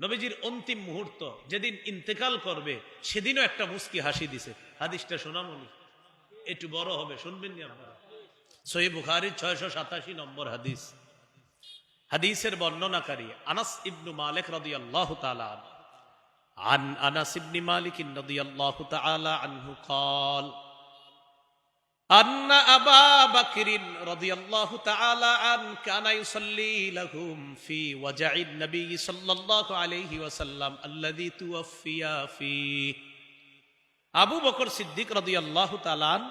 নবীজির অন্তিম মুহূর্ত যেদিন ইন্তেকাল করবে সেদিনও একটা মুস্কি হাসি দিছে হাদিসটা শোনামনি একটু বড় হবে শুনবেন নি আপনারা সহি বুখারির ছয়শো সাতাশি নম্বর হাদিস হাদিসের বর্ণনাকারী আনাস ইবনু মালিক রাদিয়াল্লাহু তাআলা আনহু। عن انس بن مالك رضي الله تعالى عنه قال আন্না আবা বাকিরিন রাদিয়াল্লাহু তাআলা আন কানা ইউসাল্লি লাহুম ফি ওয়াজাইন নবী সাল্লাল্লাহু আলাইহি ওয়াসাল্লাম আল্লাযী তুওয়াফিয়া ফি। আবু বকর সিদ্দিক রাদিয়াল্লাহু তালান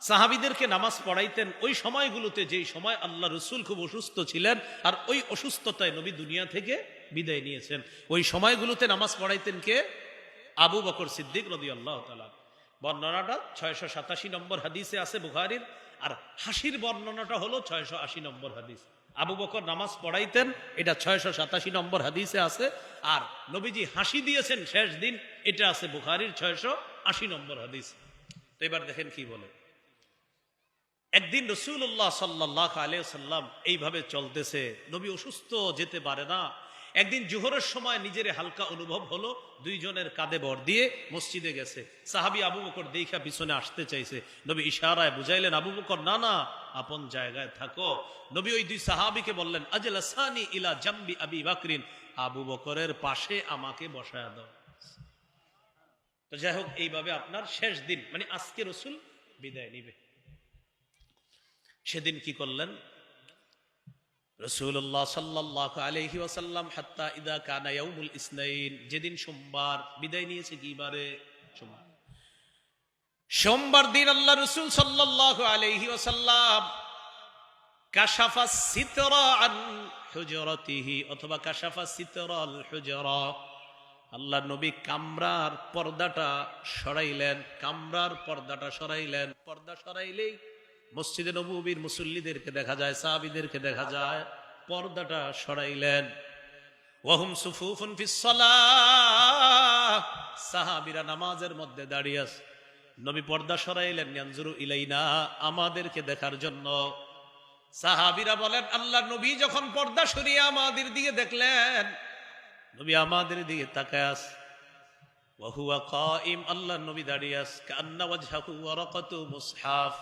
সাহাবিদেরকে নামাজ পড়াইতেন ওই সময়গুলোতে যেই সময় আল্লাহ রসুল খুব অসুস্থ ছিলেন আর ওই অসুস্থতায় নবী দুনিয়া থেকে বিদায় নিয়েছেন। ওই সময়গুলোতে নামাজ পড়াইতেন কে? আবু বকর সিদ্দিক রদি আল্লাহ তালা বর্ণনাটা ছয়শো সাতাশি নম্বর হাদিসে আছে বুখারির, আর হাসির বর্ণনাটা হলো ছয়শো আশি নম্বর হাদিস। আবু বকর নামাজ পড়াইতেন, এটা ছয়শো সাতাশি নম্বর হাদিসে আছে, আর নবীজি হাসি দিয়েছেন শেষ দিন, এটা আছে বুখারির ছয়শো আশি নম্বর হাদিস। তো এবার দেখেন কি বলে। একদিন রসুল্লাহ সাল্লাহ আলিয়াল্লাম এইভাবে চলতেছে, নবী অসুস্থ যেতে পারে না একদিন জোহরের সময় নিজের হালকা অনুভব হলো, দুইজনের কাঁধে বর দিয়ে মসজিদে গেছে। সাহাবি আবু বকর দেখা পিছনে আসতে চাইছে। নবী ইশারায় বুঝাইলেন, আবু বকর, না না, আপন জায়গায় থাকো। নবী ওই দুই সাহাবিকে বললেন আজল সানি ইলা জাম্বি আবি বাকরিন, আবু বকরের পাশে আমাকে বসায় দাও। তো যাই হোক, এইভাবে আপনার শেষ দিন মানে আজকে রসুল বিদায় নিবে। সেদিন কি করলেন? যেদিন সোমবার বিদায় নিয়েছে কি বারে? সোমবার। দিন আল্লাহ রসুল সাল্লাহ আলহি কাশাফা সিতরা অথবা কাশাফা সিতরা আল হুজরা। আল্লাহ নবী কামরার পর্দাটা সরাইলেন, কামরার পর্দাটা সরাইলেন, পর্দা সরাইলেই মসজিদে নবীর মুসল্লিদেরকে দেখা যায়, সাহাবিদেরকে দেখা যায়, পর্দাটা সরাইলেন। ওয়াহুম সুফুফুন সাহাবীরা নামাজের মধ্যে দাঁড়িয়ে নবী পর্দা সরাইলেন ইলাইনা, আমাদেরকে দেখার জন্য। সাহাবিরা বলেন, আল্লাহ নবী যখন পর্দা সরিয়ে আমাদের দিকে দেখলেন, নবী আমাদের দিকে তাকায় আস ওয়াহুয়া আল্লাহ নবী দাঁড়িয়ে আস কান্না ওয়াজহাহু ওয়ারাকাতু মুসহাফ।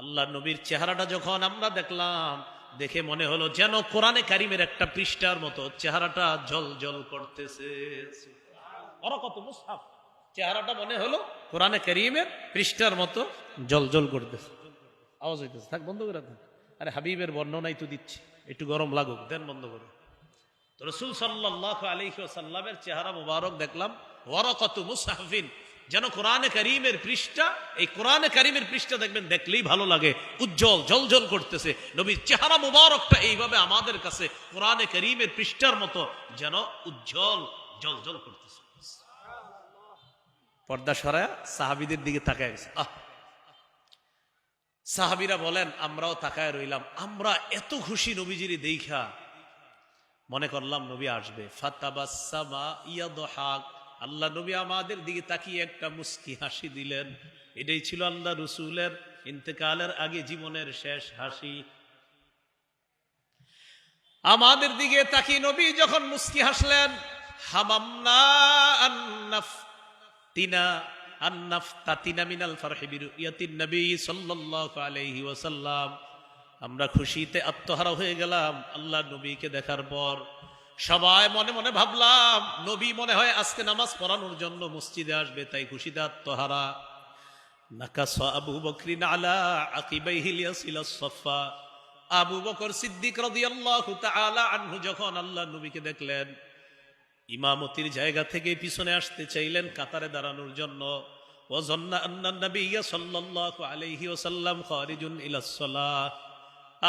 আল্লাহ নবীর চেহারাটা যখন আমরা দেখলাম, দেখে মনে হলো যেন কোরআনে কারিমের একটা পৃষ্ঠার মতো চেহারাটা জল জল করতেছে ওরাকাতু মুসহাফ চেহারাটা মনে হলো কোরআনে কারিমের পৃষ্ঠার মতো জল জল করতেছে। আওয়াজ হইতেছে। থাক, বন্ধ করে দেন। আরে হাবিবের বর্ণনাই তো দিচ্ছি। একটু গরম লাগুক, দেন বন্ধ করে। রসুল সাল্লাহ আলহিসাল্লামের চেহারা মুবারক দেখলাম। ওয়ারকত মুসাহফিন যেন কোরআনে করিমের পৃষ্ঠা, এই কোরআনে করিমের পৃষ্ঠা দেখবেন, দেখলেই ভালো লাগে। উজ্জ্বল জলজল করতেছে। নবীর চেহারা মুবারকটা এইভাবে আমাদের কাছে কোরআনে করিমের পৃষ্ঠার মতো যেন উজ্জ্বল জলজল করতেছে। পর্দা সরায় সাহাবিদের দিকে তাকায় গেছে। আহ! সাহাবিরা বলেন, আমরাও তাকায় রইলাম। আমরা এত খুশি নবীজিরি দেখা। মনে করলাম, নবী আসবে। ফাতাবাসামা ইয়াদহাক আল্লাহ নবী আমাদের দিকে তাকিয়ে একটা মুস্কি হাসি দিলেন। এটাই ছিল আল্লাহ রসুলের ইন্তেকালের আগে জীবনের শেষ হাসি। আমাদের দিকে তাকিয়ে নবী যখন মুস্কি হাসলেন আমরা খুশিতে আত্মহারা হয়ে গেলাম আল্লাহ নবীকে দেখার পর। সবাই মনে মনে ভাবলাম, নবী মনে হয় আজকে নামাজ পড়ানোর জন্য মসজিদে আসবে, তাই খুশিতে তোহারা আবু আবু বকর সিদ্দিক আনহু যখন আল্লাহ নবীকে দেখলেন, ইমামতির জায়গা পিছনে আসতে চাইলেন কাতারে দাঁড়ানোর জন্য।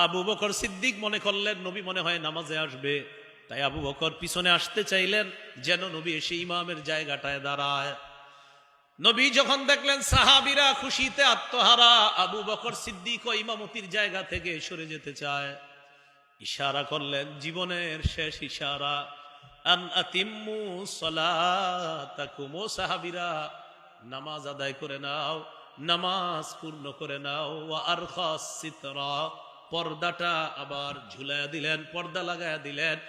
আবু বকর সিদ্দিক মনে করলেন, নবী মনে হয় নামাজে আসবে। তাই আবু বকর পিছনে আসতে চাইলেন, যেন নবী এসে ইমামের জায়গাটায় দাঁড়ায়। নবী যখন দেখলেন সাহাবিরা খুশিতে আত্মহারা, আবু বকর সিদ্দিক ইমামতির জায়গা থেকে সরে যেতে চায়। ইশারা করলেন, জীবনের শেষ ইশারা, আন আতিম্মু সলাতাকুম সাহাবিরা, নামাজ আদায় করে নাও, নামাজ পূর্ণ করে নাও, ওয়া সিতরা। পর্দাটা আবার ঝুলাইয়া দিলেন, পর্দা লাগায়া দিলেন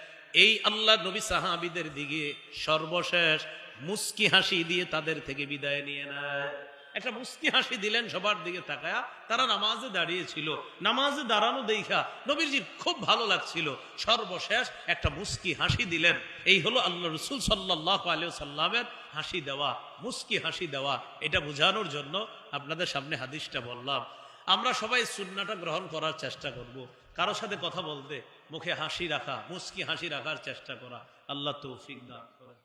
এই আল্লাহ নবী সাহাবিদের দিকে সর্বশেষ মুস্কি হাসি দিয়ে তাদের থেকে বিদায় নিয়ে নেয়। একটা মুস্কি হাসি দিলেন, সবার দিকে তাকায়া তারা নামাজে দাঁড়িয়েছিল। নামাজে দাঁড়ানো দেখা নবীজির খুব ভালো লাগছিল। সর্বশেষ একটা মুস্কি হাসি দিলেন। এই হলো আল্লাহ রসুল সাল্লাহ আলিয়া সাল্লামের হাসি দেওয়া, মুস্কি হাসি দেওয়া। এটা বোঝানোর জন্য আপনাদের সামনে হাদিসটা বললাম। আমরা সবাই সুন্নাটা গ্রহণ করার চেষ্টা করব। কারও সাথে কথা বলতে মুখে হাসি রাখা মুস্কি হাসি রাখার চেষ্টা করা, আল্লাহ তৌফিক দান করেন